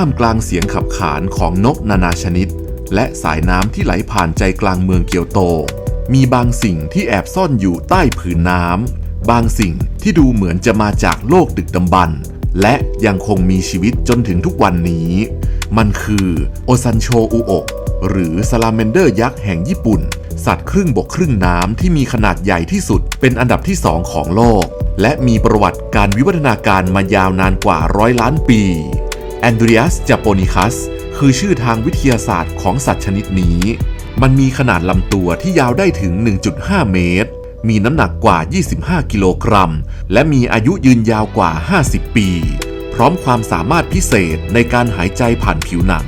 ท่ามกลางเสียงขับขานของนกนานาชนิด และสายน้ำที่ไหลผ่านใจกลางเมืองเกียวโต มีบางสิ่งที่แอบซ่อนอยู่ใต้ผืนน้ำบางสิ่งที่ดูเหมือนจะมาจากโลกดึกดำบรรพ์และยังคงมีชีวิตจนถึงทุกวันนี้ มันคือโอซันโชอุโอะหรือซาลาเมนเดอร์ยักษ์แห่งญี่ปุ่น สัตว์ครึ่งบกครึ่งน้ำที่มีขนาดใหญ่ที่สุด เป็นอันดับที่สองของโลก และมีประวัติการวิวัฒนาการมายาวนานกว่าร้อยล้านปี อนเดรียสจาโปนิคัสคือชื่อทางวิทยาศาสตร์ของสัตว์ชนิดนี้ มันมีขนาดลำตัวที่ยาวได้ถึง 1.5 เมตร มีน้ำหนักกว่า 25 กิโลกรัม และมีอายุยืนยาวกว่า 50 ปี พร้อมความสามารถพิเศษในการหายใจผ่านผิวหนัง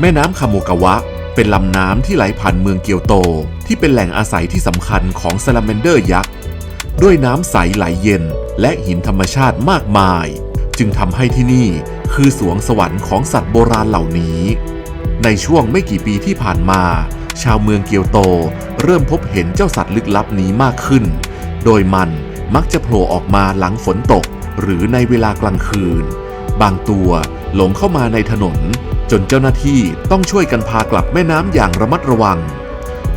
แม่น้ำคาโมกาวะ เป็นลำน้ำที่ไหลผ่านเมืองเกียวโต ที่เป็นแหล่งอาศัยที่สำคัญของซาลาเมนเดอร์ยักษ์ ด้วยน้ำใสไหลเย็น และหินธรรมชาติมากมาย จึงทำให้ที่นี่คือสวงสวรรค์ของสัตว์โบราณเหล่านี้ ในช่วงไม่กี่ปีที่ผ่านมา ชาวเมืองเกียวโตเริ่มพบเห็นเจ้าสัตว์ลึกลับนี้มากขึ้น โดยมันมักจะโผล่ออกมาหลังฝนตก หรือในเวลากลางคืน บางตัวหลงเข้ามาในถนน จนเจ้าหน้าที่ต้องช่วยกันพากลับแม่น้ำอย่างระมัดระวัง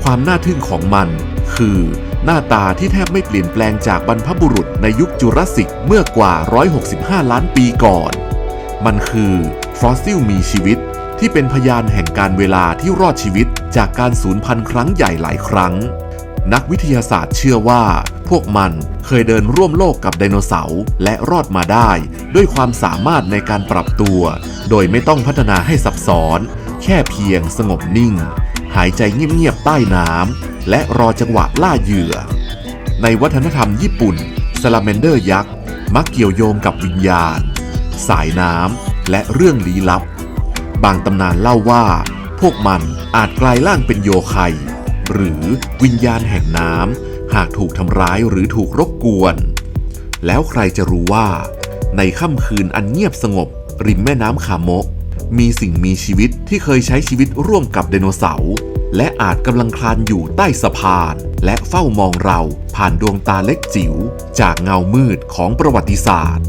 ความน่าทึ่งของมันคือ หน้าตาที่แทบไม่เปลี่ยนแปลงจากบรรพบุรุษในยุคจูราสสิกเมื่อกว่า 165 ล้านปีก่อน มันคือฟอสซิลมีชีวิตที่เป็นพยานแห่งการเวลาที่รอดชีวิตจากการสูญพันธุ์ครั้งใหญ่หลายครั้ง นักวิทยาศาสตร์เชื่อว่า พวกมันเคยเดินร่วมโลกกับไดโนเสาร์และรอดมาได้ ด้วยความสามารถในการปรับตัว โดยไม่ต้องพัฒนาให้ซับซ้อน แค่เพียงสงบนิ่ง หายใจเงียบๆใต้น้ำ และรอจังหวะล่าเหยื่อ ในวัฒนธรรมญี่ปุ่นซาลาเมนเดอร์ยักษ์มักเกี่ยวโยงกับวิญญาณ สายน้ำและเรื่องลี้ลับ บางตำนานเล่าว่า พวกมันอาจกลายร่างเป็นโยไคหรือวิญญาณแห่งน้ำหากถูกทำร้ายหรือถูกรบกวน แล้วใครจะรู้ว่า ในค่ำคืนอันเงียบสงบ ริมแม่น้ำคาโมะมีสิ่งมีชีวิตที่เคยใช้ชีวิตร่วมกับไดโนเสาร์ และอาจกำลังคลานอยู่ใต้สะพาน และเฝ้ามองเราผ่านดวงตาเล็กจิ๋ว จากเงามืดของประวัติศาสตร์